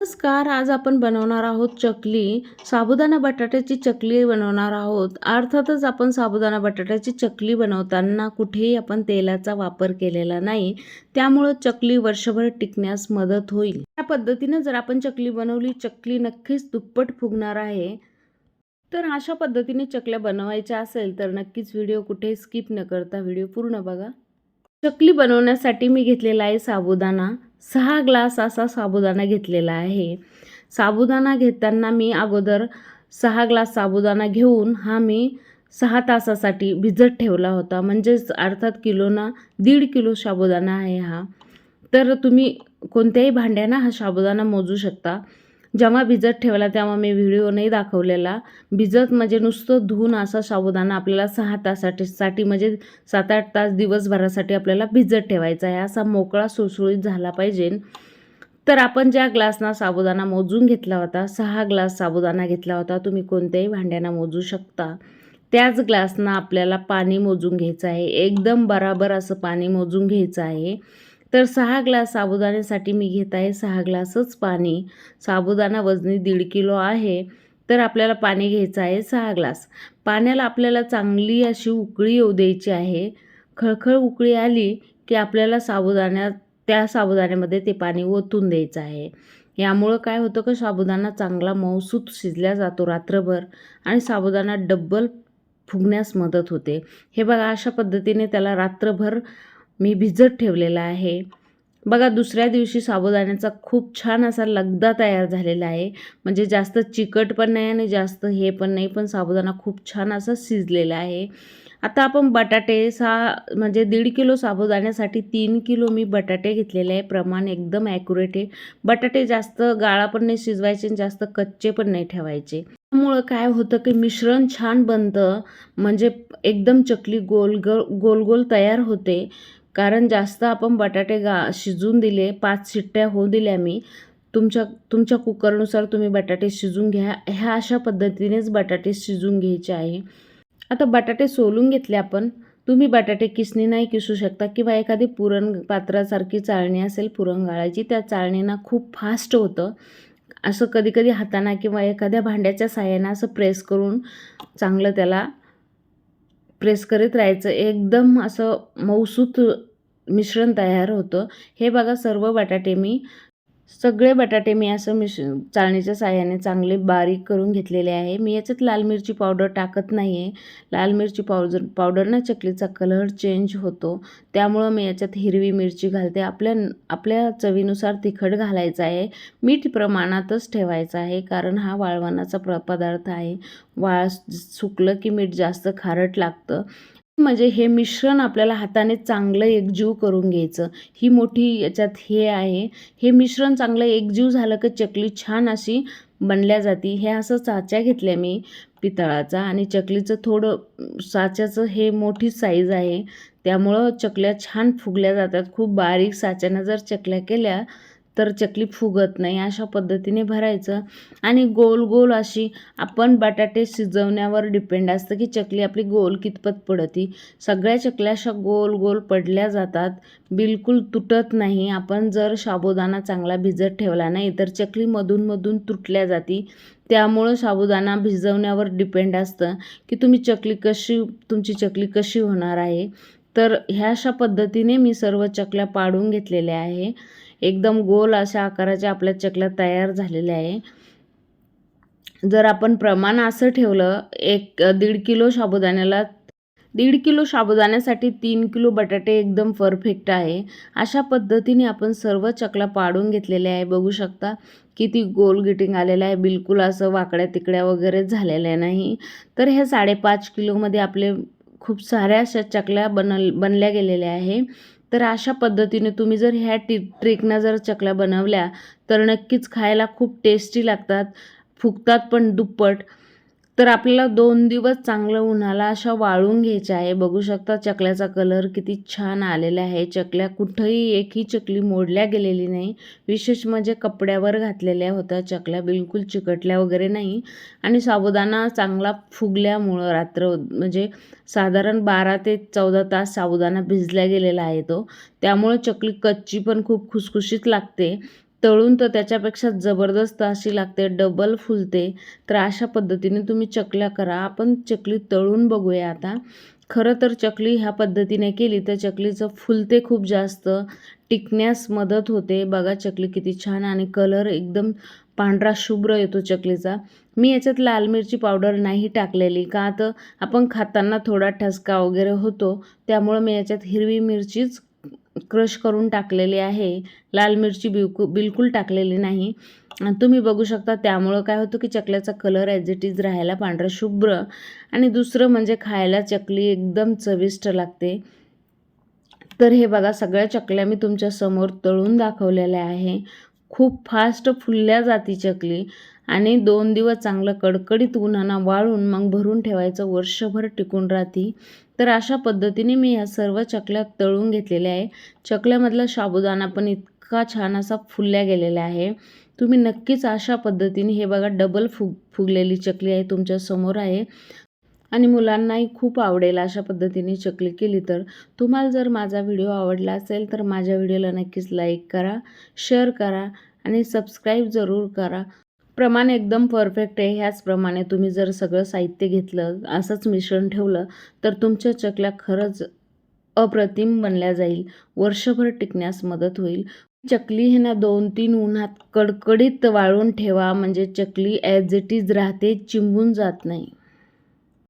नमस्कार आज आपण बनवणार आहोत चकली. साबुदाणा बटाट्याची चकली बनवणार आहोत. अर्थातच आपण साबुदाणा बटाट्याची चकली बनवताना कुठेही आपण तेलाचा वापर केलेला नाही. त्यामुळं चकली वर्षभर टिकण्यास मदत होईल. या पद्धतीनं जर आपण चकली बनवली चकली नक्कीच दुप्पट फुगणार आहे. तर अशा पद्धतीने चकल्या बनवायच्या असेल तर नक्कीच व्हिडिओ कुठे स्किप न करता व्हिडिओ पूर्ण बघा. चकली बनवण्यासाठी मी घेतलेला आहे साबुदाणा. सहा ग्लास असा साबुदाणा घेतलेला आहे. साबुदाणा घेताना मी अगोदर सहा ग्लास साबुदाणा घेऊन हा मी सहा तासासाठी भिजत ठेवला होता. म्हणजेच अर्थात किलोना दीड किलो साबुदाणा आहे हा. तर तुम्ही कोणत्याही भांड्यानं हा साबुदाणा मोजू शकता. जेव्हा भिजत ठेवला तेव्हा मी व्हिडिओ नाही दाखवलेला. भिजत म्हणजे नुसतं धुवून असा साबुदाणा आपल्याला सहा तासासाठी साठी म्हणजे सात आठ तास दिवसभरासाठी आपल्याला भिजत ठेवायचा आहे. असा मोकळा सुळसुळीत झाला पाहिजे. तर आपण ज्या ग्लासना साबुदाणा मोजून घेतला होता सहा ग्लास साबुदाणा घेतला होता तुम्ही कोणत्याही भांड्यानं मोजू शकता. त्याच ग्लासना आपल्याला पाणी मोजून घ्यायचं आहे. एकदम बराबर असं पाणी मोजून घ्यायचं आहे. तर सहा ग्लास साबुदाण्यासाठी मी घेत आहे. सहा ग्लासच पाणी. साबुदाणा वजनी दीड किलो आहे. तर आपल्याला पाणी घ्यायचं आहे सहा ग्लास. पाण्याला आपल्याला चांगली अशी उकळी येऊ द्यायची आहे. खळखळ उकळी आली की आपल्याला साबुदाण्यात त्या साबुदाण्यामध्ये ते पाणी ओतून द्यायचं आहे. यामुळं काय होतं का साबुदाणा चांगला मऊसूत शिजल्या जातो रात्रभर आणि साबुदाणा डब्बल फुगण्यास मदत होते. हे बघा अशा पद्धतीने त्याला रात्रभर मी भिजत ठेवलेला आहे. बघा दुसऱ्या दिवशी साबुदाण्याचा खूप छान असा लगदा तयार झालेला आहे. म्हणजे जास्त चिकट पण नाही आणि जास्त हे पण नाही पण साबुदाणा खूप छान असा शिजलेला आहे. आता आपण बटाटे सा म्हणजे दीड किलो साबुदाण्यासाठी तीन किलो मी बटाटे घेतलेले आहे. प्रमाण एकदम ॲक्युरेट आहे. बटाटे जास्त गाळा पण नाही शिजवायचे आणि जास्त कच्चे पण नाही ठेवायचे. त्यामुळं काय होतं की मिश्रण छान बनतं. म्हणजे एकदम चकली गोल ग गोल गोल तयार होते. कारण जास्त आपण बटाटे गा शिजून दिले पाच शिट्ट्या होऊ दिल्या मी तुमच्या तुमच्या कुकरनुसार तुम्ही बटाटे शिजून घ्या. ह्या अशा पद्धतीनेच बटाटे शिजून घ्यायचे आहे. आता बटाटे सोलून घेतले आपण तुम्ही बटाटे किसणी नाही किसू शकता किंवा एखादी पुरण पात्रासारखी चाळणी असेल पुरण गाळायची त्या चाळणींना खूप फास्ट होतं. असं कधीकधी हाताना किंवा एखाद्या भांड्याच्या साह्यानं असं प्रेस करून चांगलं त्याला प्रेस करीत राहायचं. एकदम असं मऊसूत मिश्रण तयार होतं. हे बघा सर्व बटाटे मी सगळे बटाटे मी असं मिश चाळणीच्या साह्याने चांगले बारीक करून घेतलेले आहे. मी याच्यात लाल मिरची पावडर टाकत नाही आहे लाल मिरची पावडर पावडरनं चकलीचा कलर चेंज होतो. त्यामुळं मी याच्यात हिरवी मिरची घालते. आपल्या आपल्या चवीनुसार तिखट घालायचं आहे. मीठ प्रमाणातच ठेवायचं आहे कारण हा वाळवणाचा प्र पदार्थ आहे. वाळ सुकलं की मीठ जास्त खारट लागतं. म्हणजे हे मिश्रण आपल्याला हाताने चांगलं एकजीव करून घ्यायचं. ही मोठी याच्यात हे आहे. हे मिश्रण चांगलं एकजीव झालं की चकली छान अशी बनल्या जाती. हे असं चाच्या घेतल्या मी पितळाचा आणि चकलीचं थोडं साच्याचं हे मोठी साईज आहे. त्यामुळं चकल्या छान फुगल्या जातात. खूप बारीक साच्यानं जर चकल्या केल्या तर चकली फुगत नाही अशा पद्धतीने भरायचं. आणि गोल गोल अशी आपण बटाटे शिजवण्यावर डिपेंड असतं की चकली आपली गोल कितपत पडती. सगळ्या चकल्या अशा गोल गोल पडल्या जातात. बिलकुल तुटत नाही. आपण जर साबुदाणा चांगला भिजत ठेवला नाही तर चकली मधूनमधून तुटल्या जाती. त्यामुळं साबुदाणा भिजवण्यावर डिपेंड असतं की तुम्ही चकली कशी तुमची चकली कशी होणार आहे. तर ह्या अशा पद्धतीने मी सर्व चकल्या पाडून घेतलेल्या आहे. एकदम गोल अशा आकाराच्या आपल्या चकल्या तयार झालेल्या आहे. जर आपण प्रमाण असं ठेवलं एक दीड किलो साबुदाण्याला दीड किलो साबुदाण्यासाठी तीन किलो बटाटे एकदम परफेक्ट आहे. अशा पद्धतीने आपण सर्व चकला पाडून घेतलेल्या आहे. बघू शकता किती गोल गिटिंग आलेलं आहे. बिलकुल असं वाकड्या तिकड्या वगैरे झालेल्या नाही. तर ह्या साडेपाच किलोमध्ये आपले खूप साऱ्या अशा चकल्या बनल बनल्या गेलेल्या आहे. तर अशा पद्धतीने तुम्ही जर ह्या टी ट्रिकनं जर चकल्या बनवल्या तर नक्कीच खायला खूप टेस्टी लागतात. फुगतात पण दुप्पट. तर आपल्याला दोन दिवस चांगलं उन्हाला अशा वाळून घ्यायच्या आहे. बघू शकता चकल्याचा कलर किती छान आलेला आहे. चकल्या कुठंही एकही चकली मोडल्या गेलेली नाही. विशेष म्हणजे कपड्यावर घातलेल्या होत्या चकल्या बिलकुल चिकटल्या वगैरे नाही. आणि साबुदाणा चांगला फुगल्यामुळं रात्र म्हणजे साधारण बारा ते चौदा तास साबुदाणा भिजल्या गेलेला आहे तो. त्यामुळं चकली कच्ची पण खूप खुसखुशीत लागते. तळून तर त्याच्यापेक्षा जबरदस्त अशी लागते डबल फुलते. तर अशा पद्धतीने तुम्ही चकल्या करा. आपण चकली तळून बघूया आता. खरं तर चकली ह्या पद्धतीने केली तर चकलीचं फुलते खूप जास्त. टिकण्यास मदत होते. बघा चकली किती छान आणि कलर एकदम पांढरा शुभ्र येतो चकलीचा. मी याच्यात लाल मिरची पावडर नाही टाकलेली. का तर आपण खाताना थोडा ठसका वगैरे होतो. त्यामुळं मी याच्यात हिरवी मिरचीच क्रश करून टाकलेली आहे. लाल मिरची बिलकु बिलकुल टाकलेली नाही. तुम्ही बघू शकता त्यामुळं काय होतं की चकल्याचा कलर ॲज इट इज राहायला पांढरा शुभ्र आणि दुसरं म्हणजे खायला चकली एकदम चविष्ट लागते. तर हे बघा सगळ्या चकल्या मी तुमच्यासमोर तळून दाखवलेल्या आहे. खूप फास्ट फुलल्या जाती चकली आणि दोन दिवस चांगलं कडकडीत उन्हाना वाळून मग भरून ठेवायचं वर्षभर टिकून राहती. तर अशा पद्धतीने मी ह्या सर्व चकल्या तळून घेतलेल्या आहे. चकल्यामधला साबुदाणा पण इतका छान असा फुलल्या गेलेला आहे. तुम्ही नक्कीच अशा पद्धतीने हे बघा डबल फुग फुगलेली चकली आहे तुमच्यासमोर आहे. आणि मुलांनाही खूप आवडेल अशा पद्धतीने चकली केली तर. तुम्हाला जर माझा व्हिडिओ आवडला असेल तर माझ्या व्हिडिओला नक्कीच लाईक करा शेअर करा आणि सबस्क्राईब जरूर करा. प्रमाण एकदम परफेक्ट आहे. ह्याचप्रमाणे तुम्ही जर सगळं साहित्य घेतलं असंच मिश्रण ठेवलं तर तुमच्या चकल्या खरंच अप्रतिम बनल्या जाईल. वर्षभर टिकण्यास मदत होईल. चकली हे ना दोन तीन उन्हात कडकडीत वाळून ठेवा. म्हणजे चकली ॲज इट इज राहते चिंबून जात नाही.